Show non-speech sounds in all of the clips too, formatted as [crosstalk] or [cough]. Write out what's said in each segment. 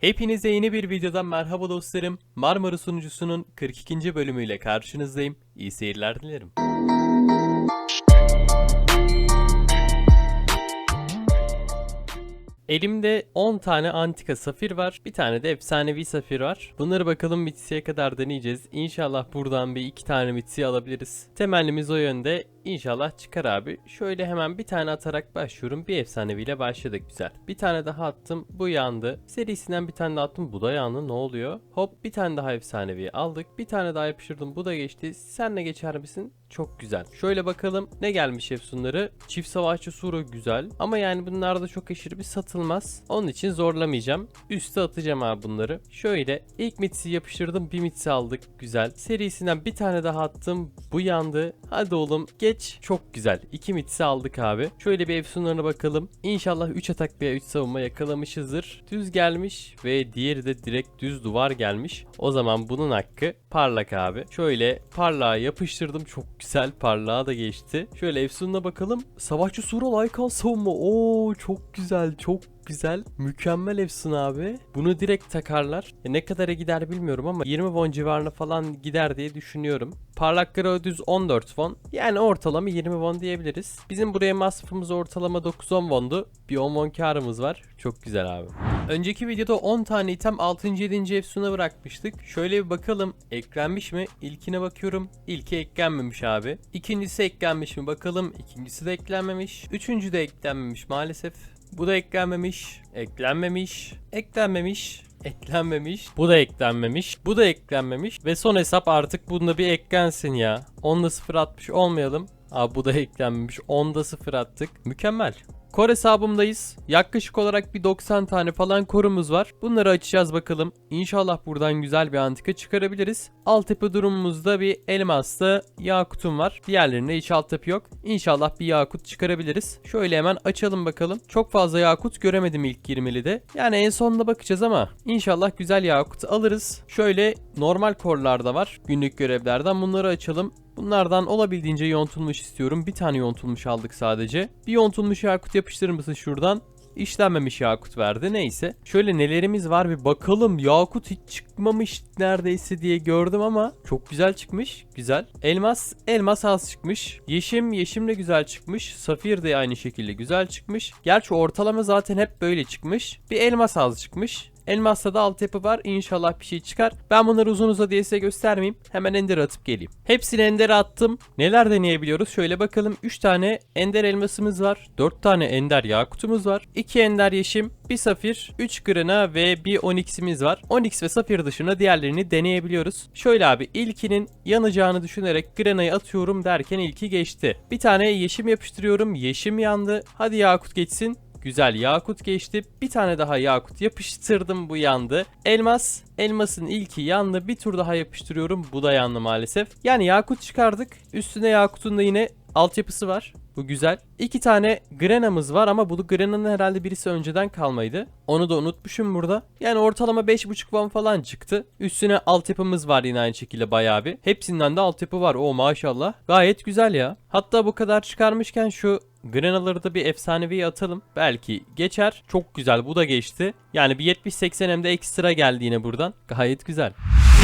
Hepinize yeni bir videodan merhaba dostlarım. Marmara sunucusunun 42. bölümüyle karşınızdayım. İyi seyirler dilerim. Elimde 10 tane antika safir var. Bir tane de efsanevi safir var. Bunları bakalım Mitsi'ye kadar deneyeceğiz. İnşallah buradan bir iki tane Mitsi alabiliriz. Temennimiz o yönde. İnşallah çıkar abi. Şöyle hemen bir tane atarak başlıyorum. Bir efsaneviyle başladık güzel. Bir tane daha attım. Bu yandı. Serisinden bir tane daha attım. Bu da yandı. Ne oluyor? Hop bir tane daha efsanevi aldık. Bir tane daha yapıştırdım. Bu da geçti. Sen ne geçer misin? Çok güzel. Şöyle bakalım ne gelmiş efsunları. Çift savaşçı suru güzel. Ama yani bunlar da çok aşırı bir satılmaz. Onun için zorlamayacağım. Üste atacağım abi bunları. Şöyle ilk mitsi yapıştırdım. Bir mitsi aldık. Güzel. Serisinden bir tane daha attım. Bu yandı. Hadi oğlum geç. Çok güzel. İki mitsi aldık abi. Şöyle bir efsunlarına bakalım. İnşallah 3 atak veya 3 savunma yakalamışızdır. Düz gelmiş ve diğeri de direkt düz duvar gelmiş. O zaman bunun hakkı parlak abi. Şöyle parlağa yapıştırdım. Çok güzel parlağa da geçti. Şöyle efsununa bakalım. Savaşçı Sura Lycan savunma. Oo çok güzel. Çok güzel. Mükemmel efsun abi. Bunu direkt takarlar. E, ne kadara gider bilmiyorum ama 20 won civarına falan gider diye düşünüyorum. Parlakları düz 14 won. Yani ortalama 20 won diyebiliriz. Bizim buraya masrafımız ortalama 9-10 wondu. Bir 10 won karımız var. Çok güzel abi. Önceki videoda 10 tane item 6. 7. efsuna bırakmıştık. Şöyle bir bakalım eklenmiş mi? İlkine bakıyorum. İlki eklenmemiş abi. İkincisi eklenmiş mi? Bakalım. İkincisi de eklenmemiş. Üçüncü de eklenmemiş maalesef. Bu da eklenmemiş. Eklenmemiş. Eklenmemiş. Eklenmemiş. Bu da eklenmemiş. Bu da eklenmemiş. Ve son hesap artık bunda bir eklensin ya. 10'da 0 atmış olmayalım. Aa bu da eklenmemiş. 10'da 0 attık. Mükemmel. Core hesabımdayız. Yaklaşık olarak bir 90 tane falan korumuz var. Bunları açacağız bakalım. İnşallah buradan güzel bir antika çıkarabiliriz. Altyapı durumumuzda bir elmaslı yakutum var. Diğerlerinde hiç altyapı yok. İnşallah bir yakut çıkarabiliriz. Şöyle hemen açalım bakalım. Çok fazla yakut göremedim ilk 20'li Yani en sonunda bakacağız ama inşallah güzel yakut alırız. Şöyle normal korlarda var. Günlük görevlerden bunları açalım. Bunlardan olabildiğince yontulmuş istiyorum. Bir tane yontulmuş aldık sadece. Bir yontulmuş yakut yapıştırır mısın şuradan? İşlenmemiş yakut verdi neyse. Şöyle nelerimiz var bir bakalım. Yakut hiç çıkmamış neredeyse diye gördüm ama çok güzel çıkmış. Güzel. Elmas, elmas az çıkmış. Yeşim, yeşim de güzel çıkmış. Safir de aynı şekilde güzel çıkmış. Gerçi ortalama zaten hep böyle çıkmış. Bir elmas az çıkmış. Elmas'ta da altyapı var. İnşallah bir şey çıkar. Ben bunları uzun uzadıya size göstermeyeyim. Hemen Ender atıp geleyim. Hepsini Ender attım. Neler deneyebiliyoruz? Şöyle bakalım. 3 tane Ender elmasımız var. 4 tane Ender yakutumuz var. 2 Ender yeşim. 1 safir. 3 grana ve 1 onyx'imiz var. Onyx ve safir dışında diğerlerini deneyebiliyoruz. Şöyle abi ilkinin yanacağını düşünerek granayı atıyorum derken ilki geçti. Bir tane yeşim yapıştırıyorum. Yeşim yandı. Hadi yakut geçsin. Güzel yakut geçti. Bir tane daha yakut yapıştırdım bu yandı. Elmas. Elmasın ilki yandı. Bir tur daha yapıştırıyorum. Bu da yandı maalesef. Yani yakut çıkardık. Üstüne yakutun da yine altyapısı var. Bu güzel. İki tane Grena'mız var ama bu Grena'nın herhalde birisi önceden kalmaydı. Onu da unutmuşum burada. Yani ortalama 5.5 won falan çıktı. Üstüne altyapımız var yine aynı şekilde bayağı bir. Hepsinden de altyapı var. O maşallah. Gayet güzel ya. Hatta bu kadar çıkarmışken şu Grena'ları da bir efsaneviye atalım. Belki geçer. Çok güzel. Bu da geçti. Yani bir 70-80 hem de ekstra geldi yine buradan. Gayet güzel.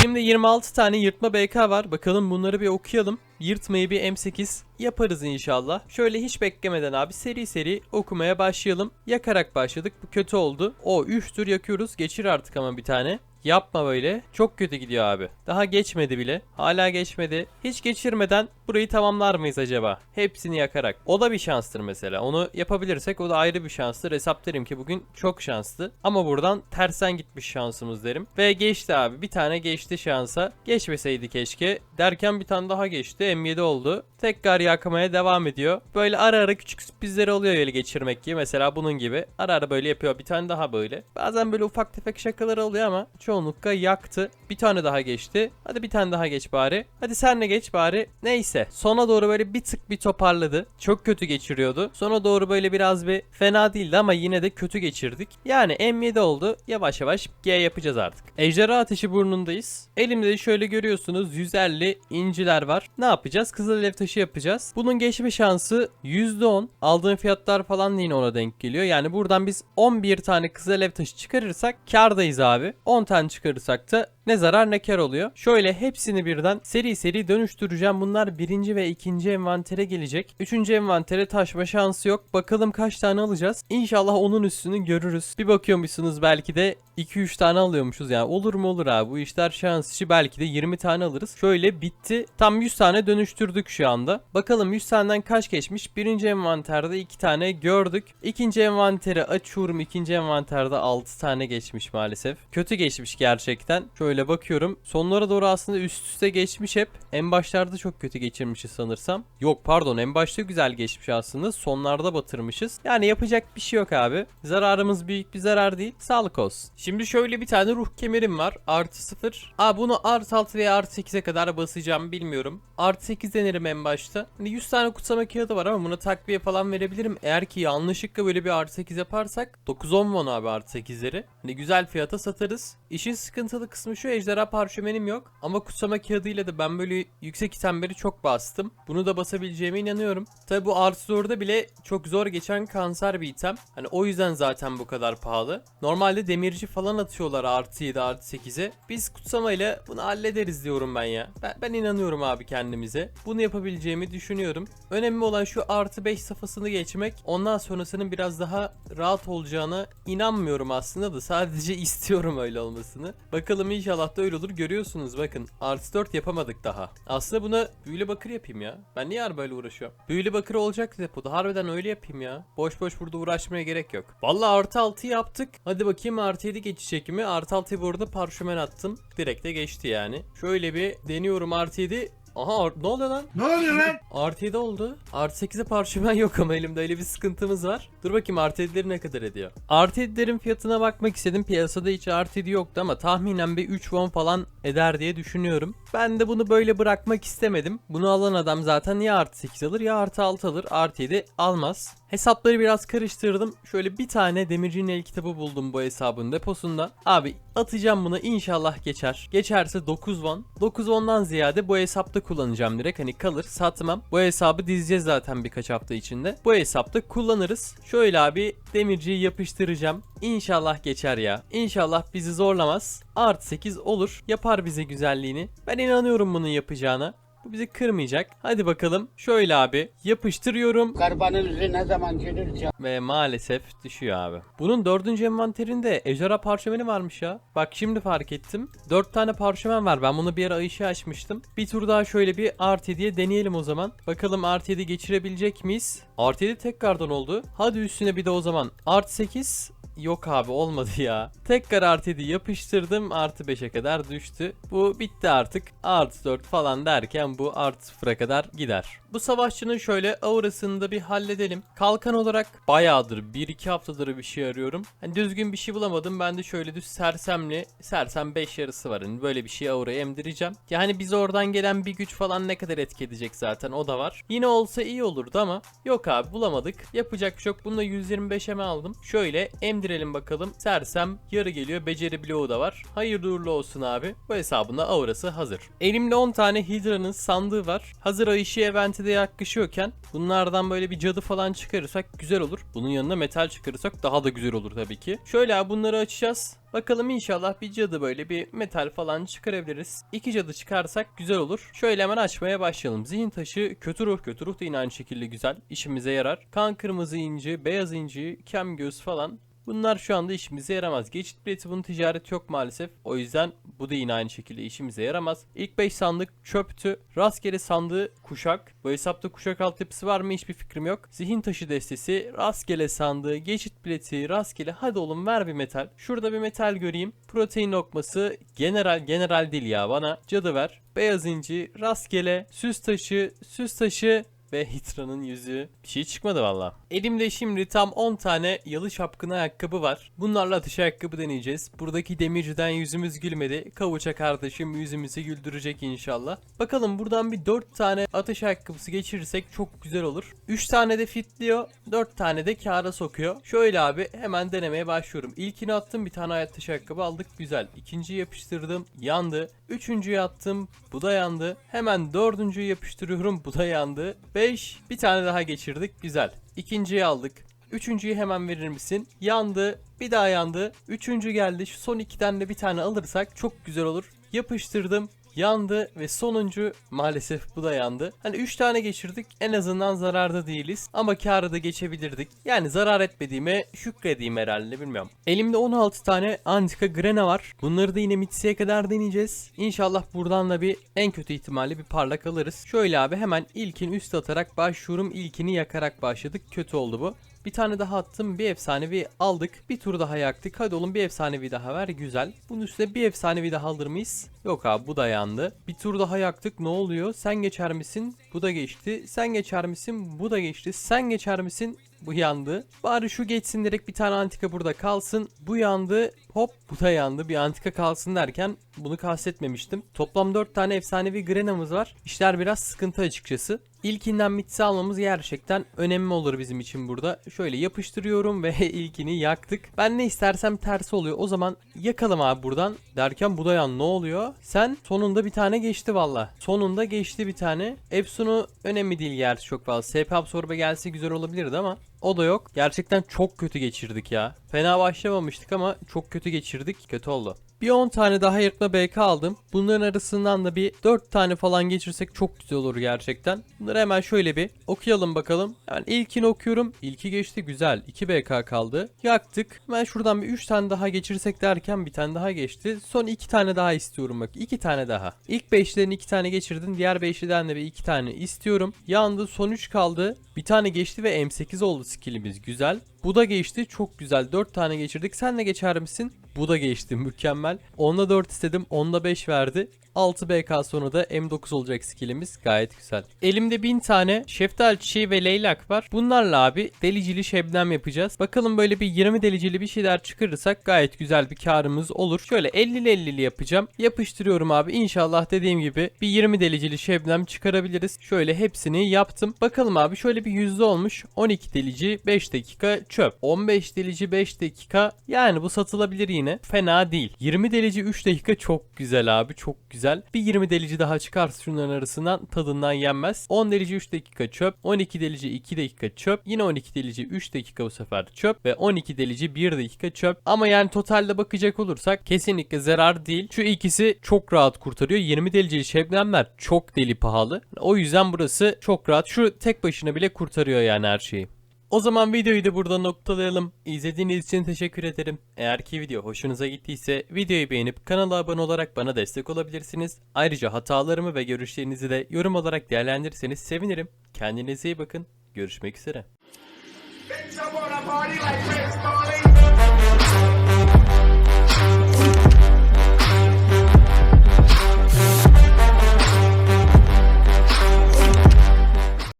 Elimde 26 tane yırtma BK var. Bakalım bunları bir okuyalım. Yırtmayı bir M8 yaparız inşallah. Şöyle hiç beklemeden abi seri seri okumaya başlayalım. Yakarak başladık. Bu kötü oldu. O 3 tur yakıyoruz. Geçir artık ama bir tane. Yapma böyle. Çok kötü gidiyor abi. Daha geçmedi bile. Hala geçmedi. Hiç geçirmeden burayı tamamlar mıyız acaba? Hepsini yakarak. O da bir şanstır mesela. Onu yapabilirsek o da ayrı bir şanstır. Hesap derim ki bugün çok şanslı. Ama buradan tersen gitmiş şansımız derim. Ve geçti abi. Bir tane geçti şansa. Geçmeseydi keşke. Derken bir tane daha geçti. M7 oldu. Tekrar yakamaya devam ediyor. Böyle ara ara küçük sürprizleri oluyor öyle geçirmek gibi. Mesela bunun gibi. Ara ara böyle yapıyor. Bir tane daha böyle. Bazen böyle ufak tefek şakalar oluyor ama çoğunlukla yaktı. Bir tane daha geçti. Hadi bir tane daha geç bari. Hadi sen de geç bari. Neyse. Sona doğru böyle bir tık bir toparladı. Çok kötü geçiriyordu. Sona doğru böyle biraz bir fena değildi ama yine de kötü geçirdik. Yani M7 oldu. Yavaş yavaş G yapacağız artık. Ejderha ateşi burnundayız. Elimde de şöyle görüyorsunuz 150 inciler var. Ne yapacağız? Kızıl alev taşı yapacağız. Bunun geçme şansı %10. Aldığın fiyatlar falan yine ona denk geliyor. Yani buradan biz 11 tane kızıl alev taşı çıkarırsak kardayız abi. 10 tane çıkarırsak da ne zarar ne kar oluyor. Şöyle hepsini birden seri seri dönüştüreceğim. Bunlar birinci ve ikinci envantere gelecek. Üçüncü envantere taşma şansı yok. Bakalım kaç tane alacağız. İnşallah onun üstünü görürüz. Bir bakıyormuşsunuz belki de 2-3 tane alıyormuşuz yani. Olur mu olur abi bu işler şans belki de 20 tane alırız. Şöyle bitti. Tam 100 tane dönüştürdük şu anda. Bakalım 100 taneden kaç geçmiş? Birinci envanterde 2 tane gördük. İkinci envanteri açıyorum. İkinci envanterde 6 tane geçmiş maalesef. Kötü geçmiş gerçekten. Şöyle bakıyorum. Sonlara doğru aslında üst üste geçmiş hep. En başlarda çok kötü geçirmişiz sanırsam. Yok pardon en başta güzel geçmiş aslında. Sonlarda batırmışız. Yani yapacak bir şey yok abi. Zararımız büyük bir zarar değil. Sağlık olsun. Şimdi şöyle bir tane ruh kemerim var. Artı 0. Aa bunu artı 6 veya artı 8'e kadar basacağım bilmiyorum. Artı 8 denerim en başta. Hani 100 tane kutsama kağıdı var ama buna takviye falan verebilirim. Eğer ki yanlışlıkla böyle bir artı 8 yaparsak 9-10 won abi artı 8'leri. Hani güzel fiyata satarız. İşin sıkıntılı kısmı şu ejderha parşömenim yok. Ama kutsama kağıdıyla da ben böyle yüksek itemleri çok bastım. Bunu da basabileceğime inanıyorum. Tabi bu artı zorda bile çok zor geçen kanser bir item. Hani o yüzden zaten bu kadar pahalı. Normalde demirci falan atıyorlar artı 7 artı 8'e. Biz kutsamayla bunu hallederiz diyorum ben ya. Ben, ben inanıyorum abi kendimize. Bunu yapabileceğimi düşünüyorum. Önemli olan şu artı 5 safhasını geçmek. Ondan sonrasının biraz daha rahat olacağına inanmıyorum aslında da sadece [laughs] istiyorum öyle olmasını. Bakalım inşallah da öyle olur. Görüyorsunuz bakın artı 4 yapamadık daha. Aslında buna büyülü bakır yapayım ya. Ben niye böyle uğraşıyorum? Büyülü bakır olacak depoda. Harbiden öyle yapayım ya. Boş boş burada uğraşmaya gerek yok. Vallahi artı 6 yaptık. Hadi bakayım artı 7 geçecek mi? Artı 6'yı bu arada parşömen attım. Direkt de geçti yani. Şöyle bir deniyorum artı 7. Aha ar- ne oluyor lan? Ne oluyor lan? Artı 7 oldu. Artı 8'e parşömen yok ama elimde öyle bir sıkıntımız var. Dur bakayım artı 7'leri ne kadar ediyor. Artı 7'lerin fiyatına bakmak istedim. Piyasada hiç artı 7 yoktu ama tahminen bir 3 won falan eder diye düşünüyorum. Ben de bunu böyle bırakmak istemedim. Bunu alan adam zaten ya artı 8 alır ya artı 6 alır. Artı 7 almaz. Hesapları biraz karıştırdım. Şöyle bir tane demircinin el kitabı buldum bu hesabın deposunda. Abi atacağım bunu inşallah geçer. Geçerse 9 won. 9 won'dan ziyade bu hesapta kullanacağım direkt. Hani kalır satmam. Bu hesabı dizeceğiz zaten birkaç hafta içinde. Bu hesapta kullanırız. Şöyle abi demirciyi yapıştıracağım. İnşallah geçer ya. İnşallah bizi zorlamaz. Artı 8 olur. Yapar bize güzelliğini. Ben inanıyorum bunun yapacağına. Bu bizi kırmayacak. Hadi bakalım. Şöyle abi yapıştırıyorum. Garibanın yüzü ne zaman gelir Ve maalesef düşüyor abi. Bunun dördüncü envanterinde ejderha parşömeni varmış ya. Bak şimdi fark ettim. Dört tane parşömen var. Ben bunu bir ara ayışı açmıştım. Bir tur daha şöyle bir artı 7'ye deneyelim o zaman. Bakalım artı 7 geçirebilecek miyiz? Artı 7 tekrardan oldu. Hadi üstüne bir de o zaman artı 8 Yok abi olmadı ya. Tekrar artı 7 yapıştırdım. Artı 5'e kadar düştü. Bu bitti artık. Artı 4 falan derken bu artı 0'a kadar gider. Bu savaşçının şöyle aurasını da bir halledelim. Kalkan olarak bayağıdır 1-2 haftadır bir şey arıyorum. Hani düzgün bir şey bulamadım. Ben de şöyle düz sersemli sersem 5 yarısı var. Hani böyle bir şey auraya emdireceğim. Yani biz oradan gelen bir güç falan ne kadar etki edecek zaten o da var. Yine olsa iyi olurdu ama yok abi bulamadık. Yapacak bir şey. Bunu da 125 mi aldım. Şöyle emdirelim bakalım. Sersem yarı geliyor. Beceri bloğu da var. Hayırlı uğurlu olsun abi. Bu hesabında aurası hazır. Elimde 10 tane Hydra'nın sandığı var. Hazır Ayşe eventi de yaklaşıyorken bunlardan böyle bir cadı falan çıkarırsak güzel olur. Bunun yanına metal çıkarırsak daha da güzel olur tabii ki. Şöyle bunları açacağız. Bakalım inşallah bir cadı böyle bir metal falan çıkarabiliriz. İki cadı çıkarsak güzel olur. Şöyle hemen açmaya başlayalım. Zihin taşı, kötü ruh, kötü ruh da yine aynı şekilde güzel. İşimize yarar. Kan kırmızı inci, beyaz inci, kem göz falan. Bunlar şu anda işimize yaramaz. Geçit bileti bunun ticareti yok maalesef. O yüzden bu da yine aynı şekilde işimize yaramaz. İlk 5 sandık çöptü. Rastgele sandığı kuşak. Bu hesapta kuşak altyapısı var mı hiçbir fikrim yok. Zihin taşı destesi, rastgele sandığı, geçit bileti, rastgele. Hadi oğlum ver bir metal. Şurada bir metal göreyim. Protein lokması, general, general değil ya bana. Cadı ver. Beyaz inci, rastgele, süs taşı, süs taşı, ve Hitra'nın yüzüğü. Bir şey çıkmadı valla. Elimde şimdi tam 10 tane yalı şapkın ayakkabı var. Bunlarla atış ayakkabı deneyeceğiz. Buradaki demirciden yüzümüz gülmedi. Kavuça kardeşim yüzümüzü güldürecek inşallah. Bakalım buradan bir 4 tane atış ayakkabısı geçirirsek çok güzel olur. 3 tane de fitliyor. 4 tane de kâra sokuyor. Şöyle abi hemen denemeye başlıyorum. İlkini attım bir tane atış ayakkabı aldık. Güzel. İkinciyi yapıştırdım. Yandı. Üçüncüyü attım. Bu da yandı. Hemen dördüncüyü yapıştırıyorum. Bu da yandı. 5. Bir tane daha geçirdik. Güzel. İkinciyi aldık. Üçüncüyü hemen verir misin? Yandı. Bir daha yandı. Üçüncü geldi. Şu son ikiden de bir tane alırsak çok güzel olur. Yapıştırdım. Yandı ve sonuncu maalesef bu da yandı. Hani 3 tane geçirdik en azından zararda değiliz ama kârı da geçebilirdik. Yani zarar etmediğime şükredeyim herhalde bilmiyorum. Elimde 16 tane antika grena var. Bunları da yine Mitsi'ye kadar deneyeceğiz. İnşallah buradan da bir en kötü ihtimalle bir parlak alırız. Şöyle abi hemen ilkin üst atarak başlıyorum. İlkini yakarak başladık. Kötü oldu bu. Bir tane daha attım. Bir efsanevi aldık. Bir tur daha yaktık. Hadi oğlum bir efsanevi daha ver. Güzel. Bunun üstüne bir efsanevi daha alır mıyız? Yok abi bu da yandı. Bir tur daha yaktık. Ne oluyor? Sen geçer misin? Bu da geçti. Sen geçer misin? Bu da geçti. Sen geçer misin? Bu yandı. Bari şu geçsin direkt bir tane antika burada kalsın. Bu yandı. Hop bu da yandı. Bir antika kalsın derken bunu kastetmemiştim. Toplam 4 tane efsanevi Grena'mız var. İşler biraz sıkıntı açıkçası. İlkinden mitsi almamız gerçekten önemli olur bizim için burada. Şöyle yapıştırıyorum ve [laughs] ilkini yaktık. Ben ne istersem tersi oluyor. O zaman yakalım abi buradan. Derken bu da yan ne oluyor? Sen sonunda bir tane geçti valla. Sonunda geçti bir tane. Epson'u önemli değil gerçi çok fazla. SP absorbe gelse güzel olabilirdi ama o da yok. Gerçekten çok kötü geçirdik ya. Fena başlamamıştık ama çok kötü geçirdik. Kötü oldu. Bir 10 tane daha yırtma BK aldım. Bunların arasından da bir 4 tane falan geçirsek çok güzel olur gerçekten. Bunları hemen şöyle bir okuyalım bakalım. Yani ilkini okuyorum. İlki geçti güzel. 2 BK kaldı. Yaktık. Ben şuradan bir 3 tane daha geçirsek derken bir tane daha geçti. Son 2 tane daha istiyorum bak. 2 tane daha. İlk 5'lerini 2 tane geçirdin. Diğer 5'liden de bir 2 tane istiyorum. Yandı. Son 3 kaldı. Bir tane geçti ve M8 oldu skillimiz. Güzel. Bu da geçti. Çok güzel. 4 tane geçirdik. Sen de geçer misin? Bu da geçti. Mükemmel. Onda 4 istedim. Onda 5 verdi. 6 BK sonra da M9 olacak skillimiz. Gayet güzel. Elimde 1000 tane şeftali çiçeği ve leylak var. Bunlarla abi delicili şebnem yapacağız. Bakalım böyle bir 20 delicili bir şeyler çıkarırsak gayet güzel bir karımız olur. Şöyle 50'li 50'li yapacağım. Yapıştırıyorum abi. İnşallah dediğim gibi bir 20 delicili şebnem çıkarabiliriz. Şöyle hepsini yaptım. Bakalım abi şöyle bir yüzde olmuş. 12 delici 5 dakika çöp. 15 delici 5 dakika yani bu satılabilir yine. Fena değil. 20 delici 3 dakika çok güzel abi. Çok güzel. Bir 20 delici daha çıkarsa şunların arasından tadından yenmez. 10 delici 3 dakika çöp. 12 delici 2 dakika çöp. Yine 12 delici 3 dakika bu sefer çöp. Ve 12 delici 1 dakika çöp. Ama yani totalde bakacak olursak kesinlikle zarar değil. Şu ikisi çok rahat kurtarıyor. 20 delicili şebnemler çok deli pahalı. O yüzden burası çok rahat. Şu tek başına bile kurtarıyor yani her şeyi. O zaman videoyu da burada noktalayalım. İzlediğiniz için teşekkür ederim. Eğer ki video hoşunuza gittiyse videoyu beğenip kanala abone olarak bana destek olabilirsiniz. Ayrıca hatalarımı ve görüşlerinizi de yorum olarak değerlendirirseniz sevinirim. Kendinize iyi bakın. Görüşmek üzere.